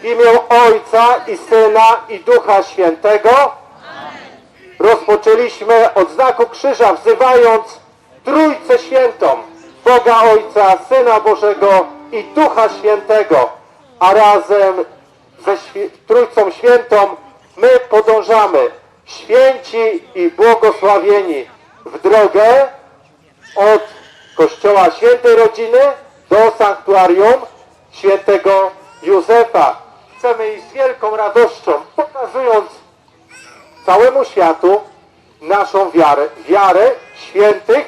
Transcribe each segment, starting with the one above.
W imię Ojca i Syna i Ducha Świętego rozpoczęliśmy od znaku krzyża wzywając Trójcę Świętą, Boga Ojca, Syna Bożego i Ducha Świętego, a razem ze świ- Trójcą Świętą my podążamy, święci i błogosławieni, w drogę od Kościoła Świętej Rodziny do Sanktuarium Świętego Józefa. Chcemy iść z wielką radością, pokazując całemu światu naszą wiarę, wiarę świętych,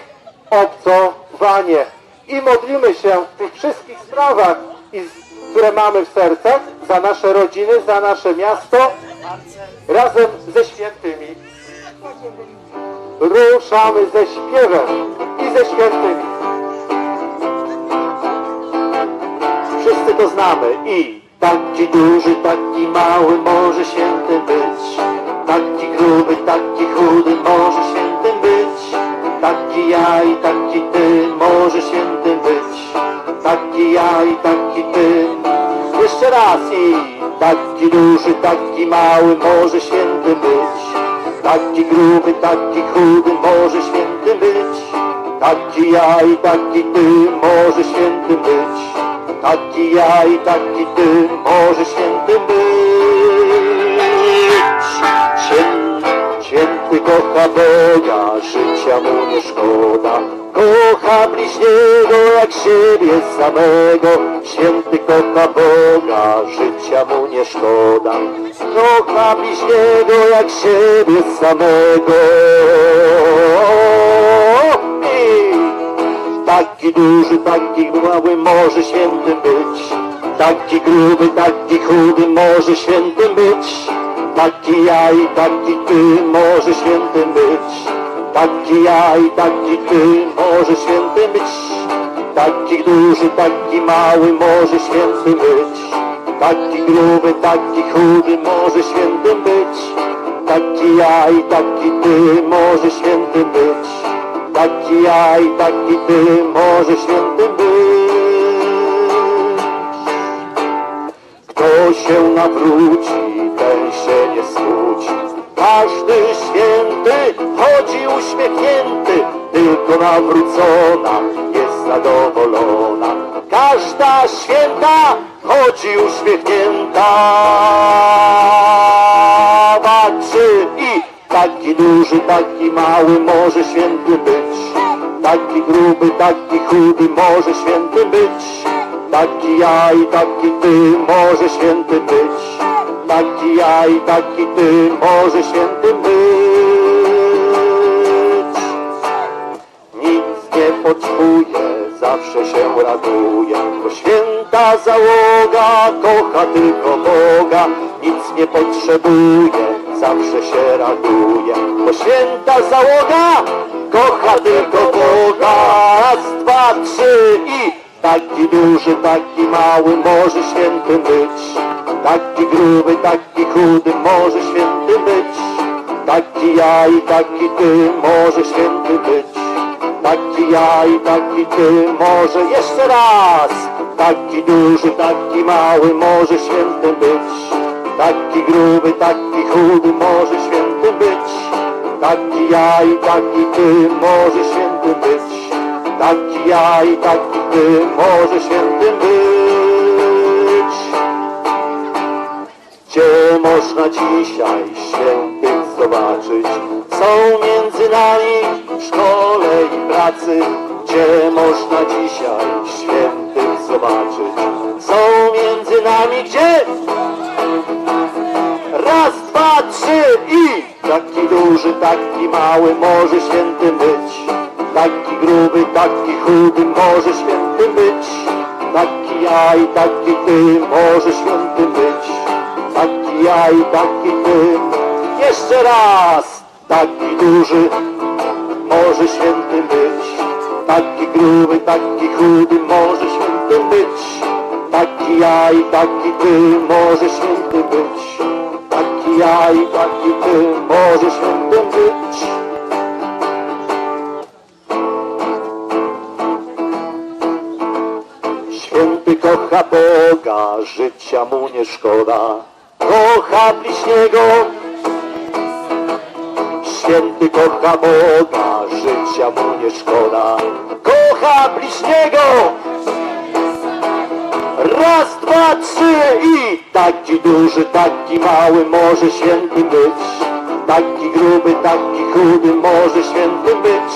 obcowanie. I modlimy się w tych wszystkich sprawach, które mamy w sercach, za nasze rodziny, za nasze miasto, razem ze świętymi. Ruszamy ze śpiewem i ze świętymi. Wszyscy to znamy i taki duży, taki mały może świętym być. Taki gruby, taki chudy może świętym być. Taki ja i taki ty może świętym być. Taki ja i taki ty. Jeszcze raz i taki duży, taki mały może świętym być. Taki gruby, taki chudy może świętym być. Taki ja i taki ty może świętym być. Taki ja i taki ty może świętym być. Święty, święty kocha Boga, życia mu nie szkoda. Kocha bliźniego jak siebie samego. Święty kocha Boga, życia mu nie szkoda. Kocha bliźniego jak siebie samego. I Taki duży, taki może świętym być. Taki gruby, taki chudy może świętym być. Taki ja i taki ty może świętym być. Taki ja i taki ty może świętym być. Taki duży, taki mały może świętym być. Taki gruby, taki chudy może świętym być. Taki ja i taki ty może świętym być. Taki ja i taki ty może świętym być. Kto się nawróci, ten się nie smuci. Każdy święty chodzi uśmiechnięty, tylko nawrócona jest zadowolona. Każda święta chodzi uśmiechnięta. Patrzy i taki duży, taki mały może święty być. Taki gruby, taki chudy może święty być. Taki ja i taki ty może święty być. Taki ja i taki ty może święty być. Nic nie potrzebuje, zawsze się raduje. Bo święta załoga kocha tylko Boga. Nic nie potrzebuje, zawsze się raduje. Bo święta załoga kocha tylko Boga. Raz, dwa, trzy i taki duży, taki mały może świętym być. Taki gruby, taki chudy może świętym być. Taki ja i taki ty może święty być. Taki ja i taki ty może jeszcze raz. Taki duży, taki mały może świętym być. Taki gruby, taki chudy może świętym być. Taki ja i taki ty może świętym być. Taki ja i taki ty może świętym być. Gdzie można dzisiaj świętych zobaczyć? Są między nami w szkole i pracy. Gdzie można dzisiaj świętych zobaczyć? Są między nami gdzie? Raz, dwa, trzy i taki duży, taki mały może świętym być. Taki gruby, taki chudy może świętym być. Taki ja i taki ty może świętym być. Taki ja i taki ty. Jeszcze raz. Taki duży może świętym być. Taki gruby, taki chudy może świętym być. Taki ja i taki ty może święty być. Taki ja i taki ty może świętym być. Święty Boga, życia mu nie szkoda. Kocha bliźniego, święty kocha Boga, życia mu nie szkoda. Kocha bliźniego, raz, dwa, trzy i taki duży, taki mały może świętym być. Taki gruby, taki chudy może świętym być.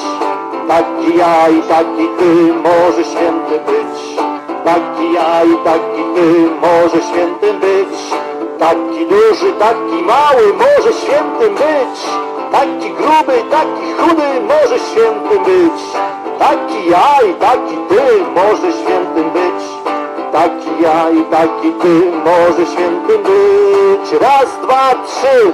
Taki ja i taki ty może święty być. Taki ja i taki ty może świętym być. Taki duży, taki mały może świętym być. Taki gruby, taki chudy może świętym być. Taki ja i taki ty może świętym być. Taki ja i taki ty może świętym być. Raz, dwa, trzy.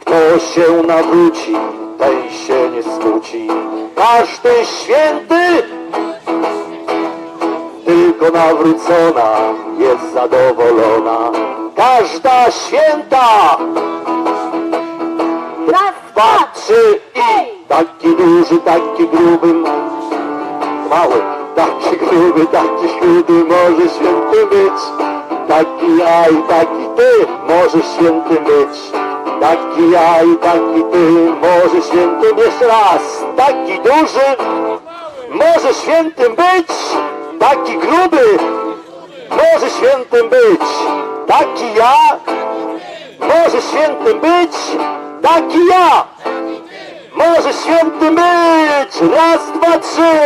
Kto się nawróci, ten się nie smuci. Każdy święty, tylko nawrócona jest zadowolona. Każda święta, Raz, dwa, trzy i taki duży, taki gruby, mały, taki gruby, taki chudy może święty być. Taki ja i taki ty może święty być. Taki ja i taki ty może świętym jeszcze raz. Taki duży może świętym być. Taki gruby może świętym być. Taki ja może świętym być. Taki ja może świętym być. Raz, dwa, trzy.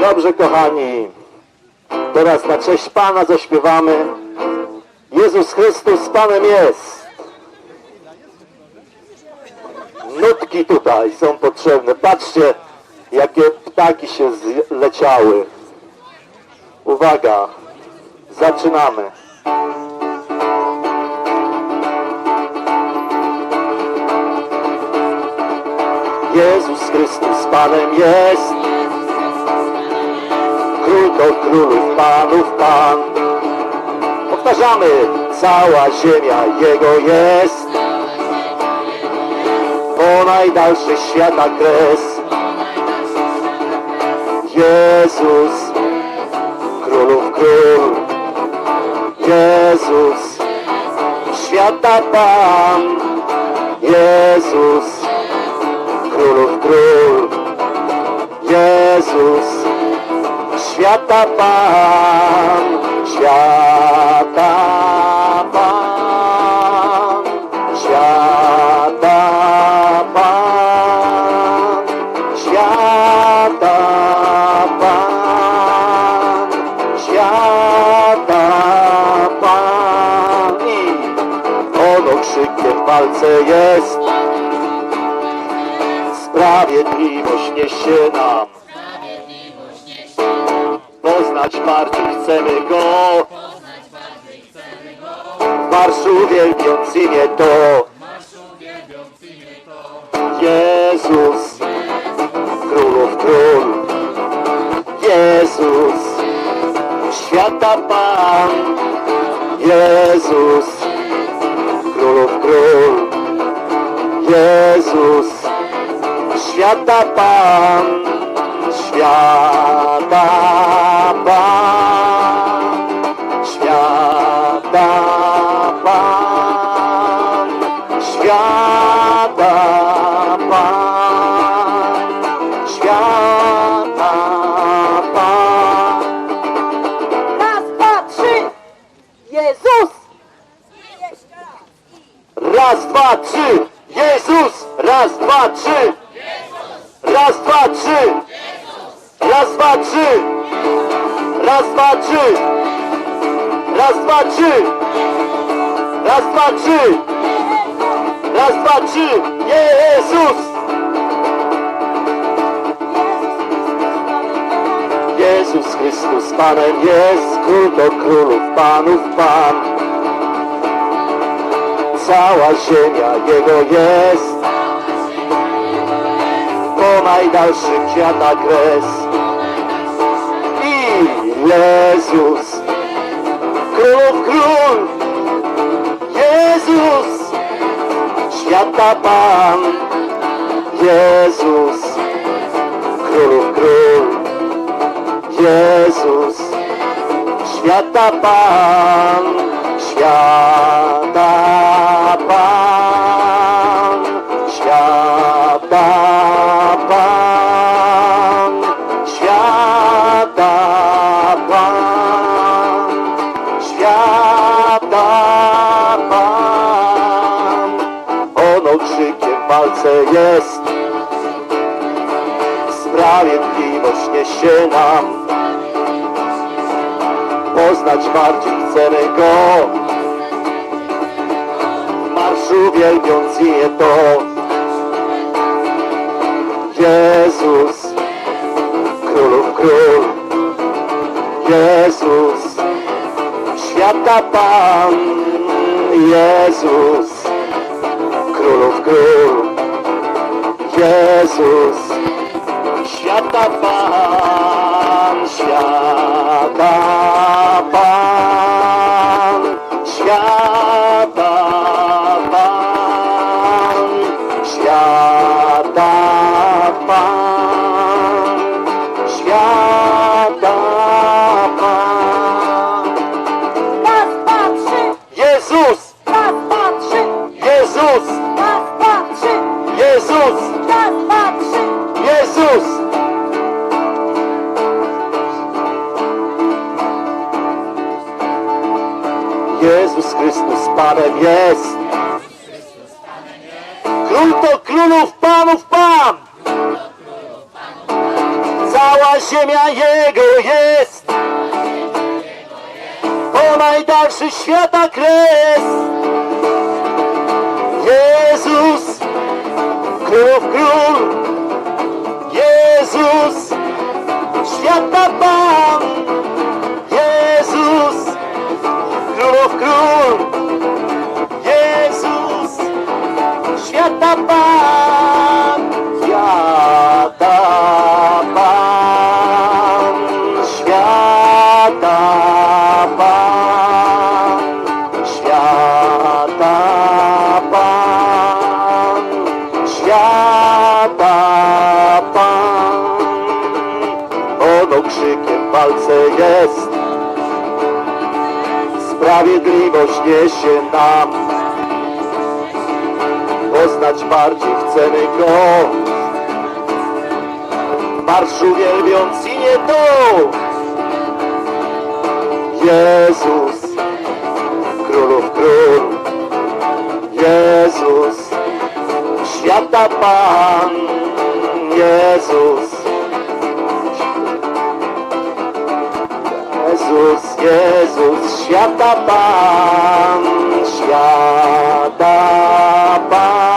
Dobrze, kochani. Teraz na cześć Pana zaśpiewamy. Jezus Chrystus Panem jest. Nutki tutaj są potrzebne. Patrzcie, jakie ptaki się zleciały. Uwaga, zaczynamy. Jezus Chrystus Panem jest. Król do królów, Panów Pan. Powtarzamy, cała ziemia Jego jest. Po najdalszy świata kres. Jezus, królów król. Jezus, świata Pan. Jezus, królów król. Jezus, świata Pan, świata sprawiedliwość niesie nam. Poznać bardziej chcemy Go. W marszu wielbiąc imię to. Jezus. Królów Król Jezus. Świata Pan. Jezus Świata Pan Świata Raz, dwa, trzy! Raz, dwa, trzy! Raz, dwa, trzy! Jezus! Jezus Chrystus Panem jest, Król do królów, Panów Pan. Cała ziemia Jego jest, po najdalszych kwiatach kres. I Jezus, Król, Jezus, świata Pan, Jezus, Królów Król, Jezus, świata Pan, świata walce jest, sprawiedliwość niesie nam. Poznać bardziej chcemy Go, w marszu wielbiąc imię to. Jezus, Królów Król, Jezus, świata Pan, Jezus, świata Pan, świata Pan, świata Pan, świata Panem jest. Król to królów, panów pan. Cała ziemia Jego jest. Po najdalszy świata kres. Jezus, królów król. Jezus, świata Pan. Jezus, królów król. Pan. Świata Pan. Świata Pan. Świata Pan. Świata Pan. Ono krzykiem w walce jest. Sprawiedliwość niesie nam. Poznać bardziej chcemy Go. W marszu wielbiąc imię to. Jezus, Królów Król. Jezus, świata Pan. Jezus. Jezus, Jezus, świata Pan, świata Pan,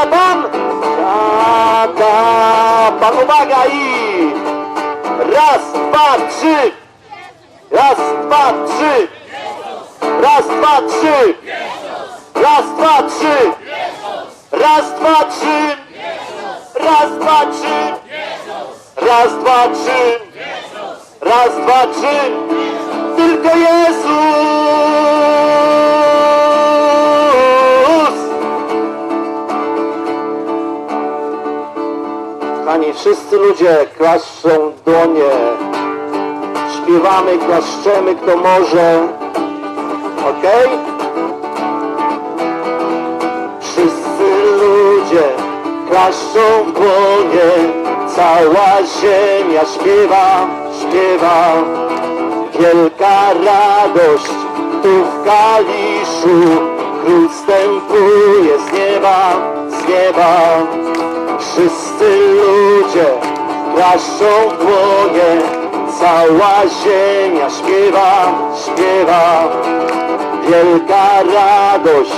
Świata Pan. Uwaga i raz, dwa, trzy. Raz, dwa, trzy. Raz, dwa, trzy. Raz, dwa, trzy. Raz, dwa, trzy. Raz, dwa, trzy. Raz, dwa, trzy. Raz, dwa, trzy. Tylko Jezus. Kochani, wszyscy ludzie klaszczą dłonie. Śpiewamy, klaszczemy, kto może. Okej? Wszyscy ludzie klaszczą w dłonie, cała ziemia śpiewa, śpiewa. Wielka radość tu w Kaliszu, król wstępuje z nieba, z nieba. Wszyscy ludzie klaszczą w dłonie, cała ziemia śpiewa, śpiewa. Wielka radość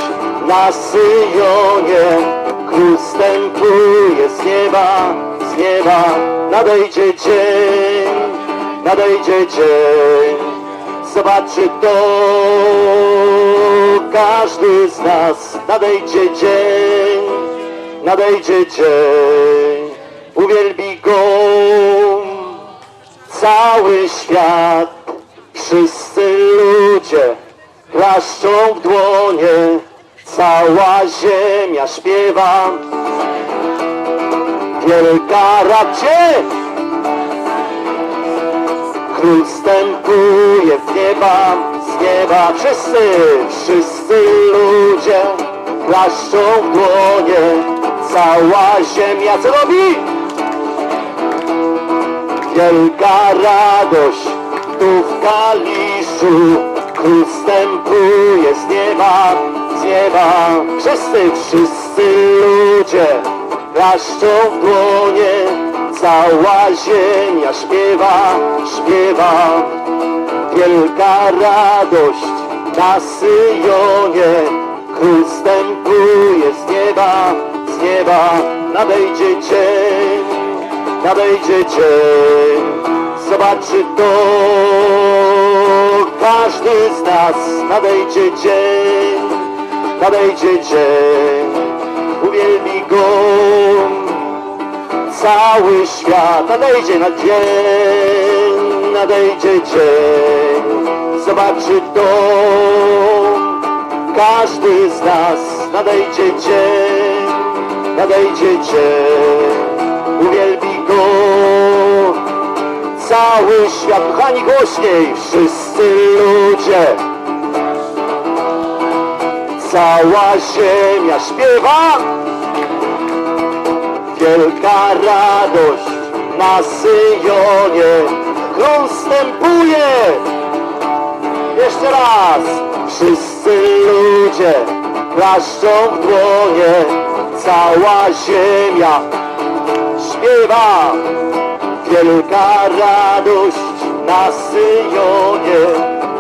na Syjonie, król wstępuje z nieba, z nieba. Nadejdzie dzień, nadejdzie dzień, zobaczy to każdy z nas. Nadejdzie dzień, nadejdzie dzień, uwielbi go cały świat. Wszyscy ludzie klaszczą w dłonie, cała ziemia śpiewa. Wielka radzie, król wstępuje z nieba, z nieba. Wszyscy, wszyscy ludzie klaszczą w dłonie, cała ziemia co robi? Wielka radość tu w Kaliszu. Król wstępuje z nieba, z nieba. Wszyscy, wszyscy ludzie klaszczą w dłonie. Cała ziemia śpiewa, śpiewa. Wielka radość na Syjonie Nadejdzie dzień nadejdzie dzień, zobaczy to każdy z nas. Nadejdzie dzień, nadejdzie dzień, uwielbi go cały świat. Nadejdzie na dzień, nadejdzie dzień, zobaczy to każdy z nas. Nadejdzie dzień, nadejdzie uwielbi go cały świat. Kochani, głośniej, wszyscy ludzie. Cała ziemia śpiewa. Wielka radość na Syjonie. Król wstępuje. Jeszcze raz. Wszyscy ludzie klaszczą w dłonie. Cała ziemia śpiewa. Wielka radość na Syjonie.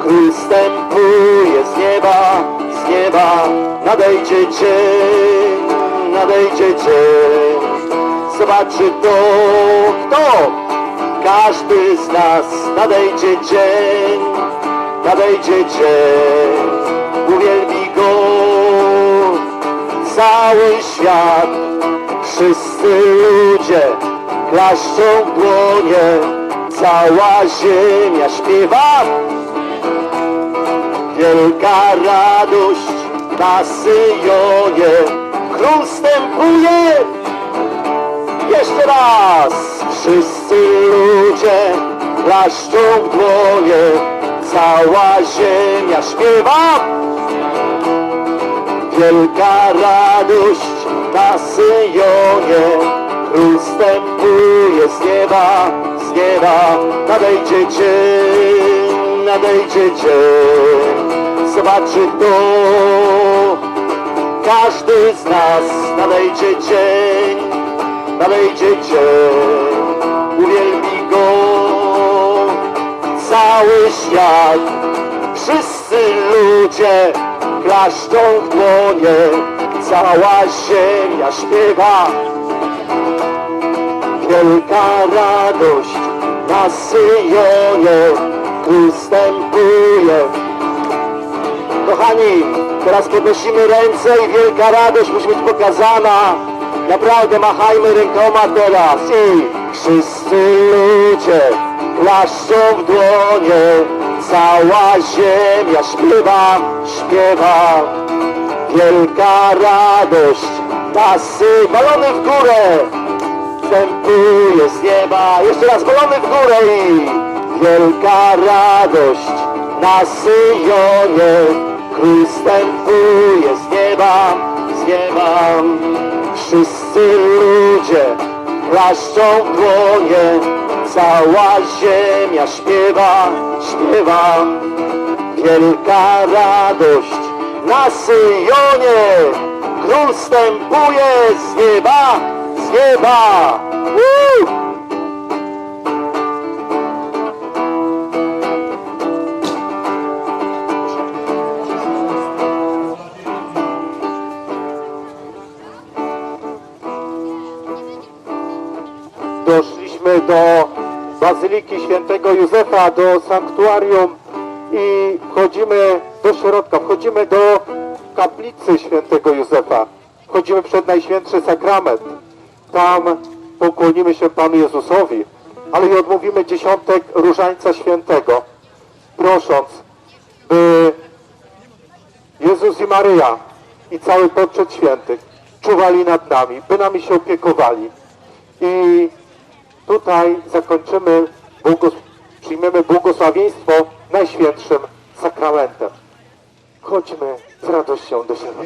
Król wstępuje z nieba, z nieba. Nadejdzie dzień, nadejdzie dzień. Zobaczy to kto? Każdy z nas. Nadejdzie dzień, nadejdzie dzień. Uwielbi go cały świat Wszyscy ludzie klaszczą w dłonie, cała ziemia śpiewa. Wielka radość na Syjonie, król wstępuje. Jeszcze raz, wszyscy ludzie klaszczą w dłonie, cała ziemia śpiewa. Wielka radość na Syjonie. Król wstępuje z nieba, z nieba. Nadejdzie dzień, nadejdzie dzień. Zobaczy to każdy z nas. Nadejdzie dzień, nadejdzie dzień. Uwielbi go cały świat. Wszyscy ludzie w dłonie Cała ziemia śpiewa. Wielka radość na Syjonie Ustępuje. Kochani, teraz podnosimy ręce i wielka radość musi być pokazana. Naprawdę machajmy rękoma teraz i wszyscy ludzie klaszczą w dłonie Cała ziemia śpiewa, śpiewa. Wielka radość, tasy, balony w górę, wstępuje z nieba, jeszcze raz balony w górę i wielka radość na Syjonie, król wstępuje z nieba, z nieba. Wszyscy ludzie klaszczą w dłonie, cała ziemia śpiewa, śpiewa. Wielka radość na Syjonie Król wstępuje z nieba, z nieba Woo! Do Bazyliki Świętego Józefa, do sanktuarium i wchodzimy do środka, wchodzimy do kaplicy świętego Józefa. Wchodzimy przed Najświętszy Sakrament. Tam pokłonimy się Panu Jezusowi, ale i odmówimy dziesiątek Różańca Świętego, prosząc, by Jezus i Maryja i cały poczet świętych czuwali nad nami, by nami się opiekowali. I tutaj zakończymy, błogos- przyjmiemy błogosławieństwo Najświętszym Sakramentem. Chodźmy z radością do środka.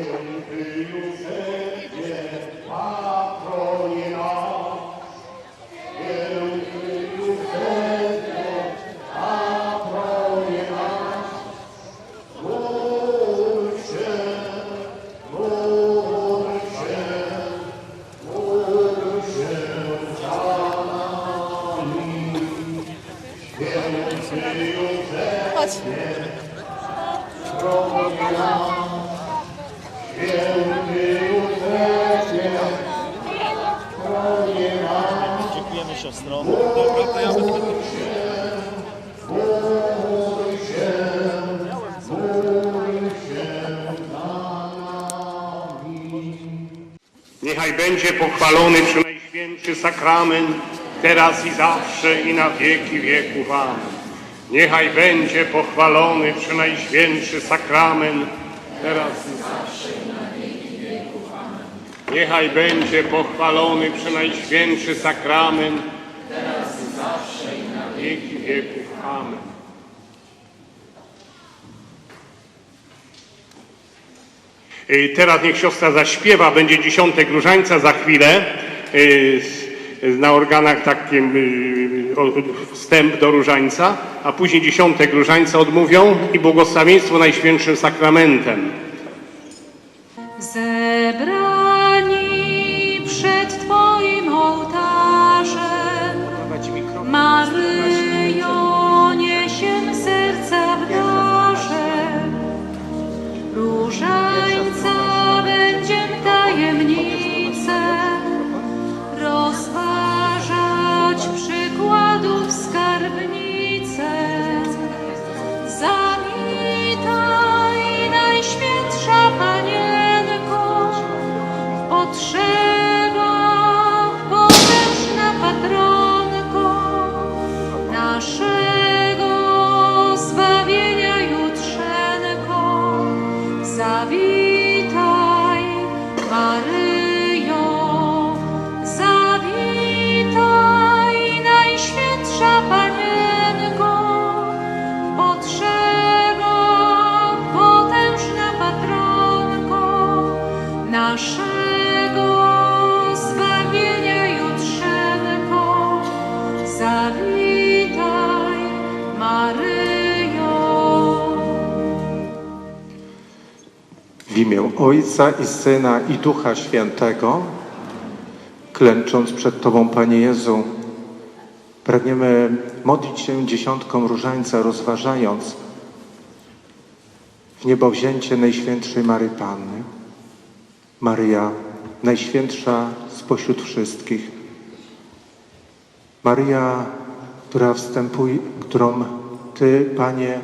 Będzie pochwalony Przenajświętszy Sakrament, teraz i zawsze i na wieki wieków. Amen. Niechaj będzie pochwalony Przenajświętszy Sakrament, teraz i zawsze i na wieki wieków. Amen. Niechaj będzie pochwalony Przenajświętszy Sakrament, teraz i zawsze i na wieki wieków. Amen. Teraz niech siostra zaśpiewa, będzie dziesiątek różańca za chwilę. y, Na organach takim y, wstęp do różańca, a później dziesiątek różańca odmówią i błogosławieństwo Najświętszym Sakramentem. Ojca i Syna i Ducha Świętego, klęcząc przed Tobą, Panie Jezu, pragniemy modlić się dziesiątką różańca, rozważając w niebowzięcie Najświętszej Mary Panny. Maryja, Najświętsza spośród wszystkich. Maryja, która wstępuje, którą Ty, Panie,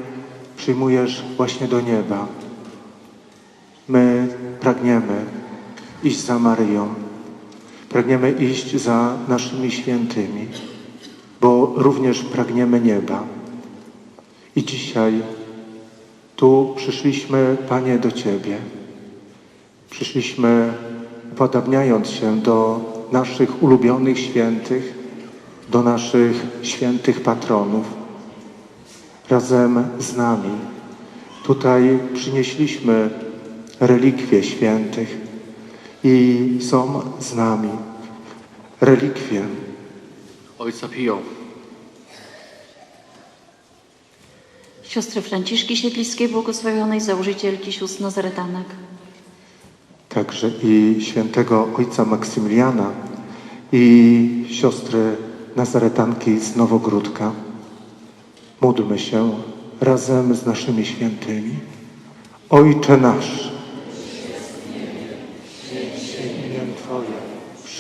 przyjmujesz właśnie do nieba. My pragniemy iść za Maryją, pragniemy iść za naszymi świętymi, bo również pragniemy nieba. I dzisiaj tu przyszliśmy, Panie, do Ciebie. Przyszliśmy upodabniając się do naszych ulubionych świętych, do naszych świętych patronów. Razem z nami tutaj przynieśliśmy relikwie świętych i są z nami relikwie Ojca Pio. Siostry Franciszki Siedliskiej, błogosławionej założycielki sióstr Nazaretanek. także i świętego ojca Maksymiliana i siostry Nazaretanki z Nowogródka. Módlmy się razem z naszymi świętymi. Ojcze nasz, imię Twoje,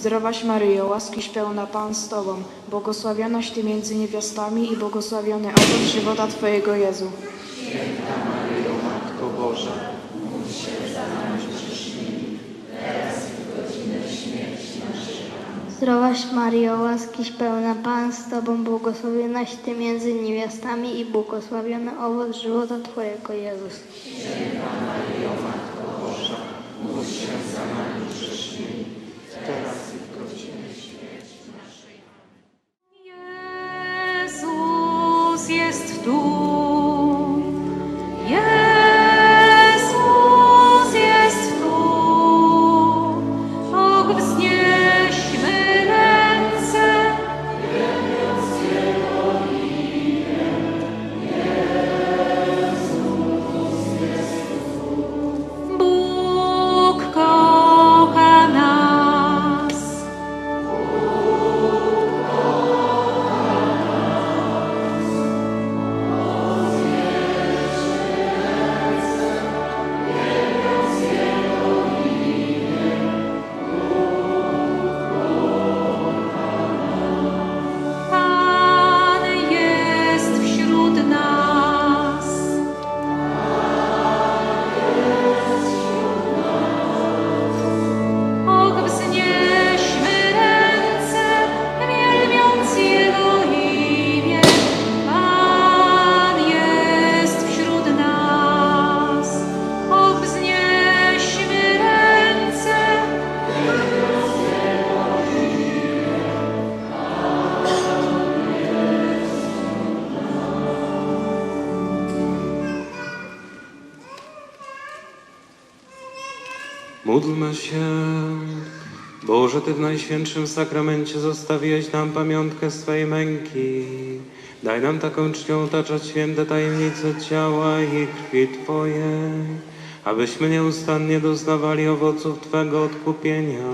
Zdrowaś Maryjo, łaskiś pełna Pan z Tobą, błogosławionaś Ty między niewiastami i błogosławiony owoc żywota Twojego Jezu. Święta Maryjo, Matko Boża, módl się za nami grzesznymi, teraz i w godzinę śmierci naszej. Zdrowaś Maryjo, łaskiś pełna, Pan z Tobą, błogosławionaś Ty między niewiastami i błogosławiony owoc żywota Twojego Jezus. Módl Ty w Najświętszym Sakramencie zostawiłeś nam pamiątkę swej męki. Daj nam taką czcią otaczać święte tajemnice ciała i krwi Twojej, abyśmy nieustannie doznawali owoców Twego odkupienia,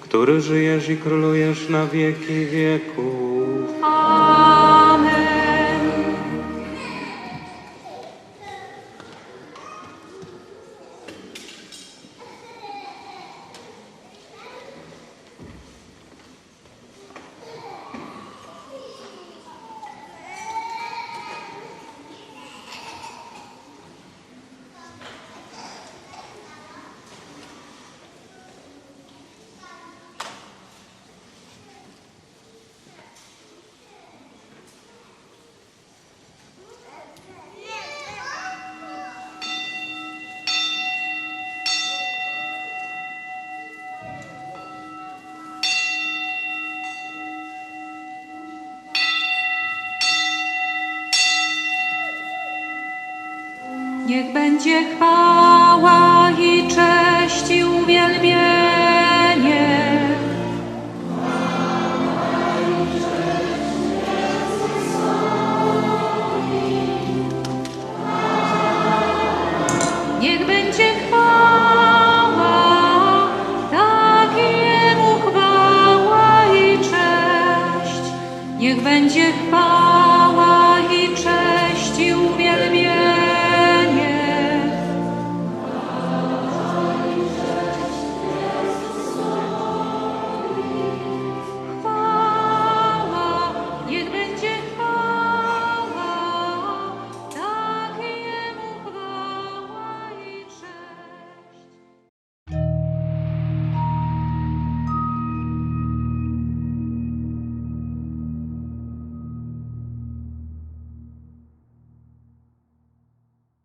który żyjesz i królujesz na wieki wieków.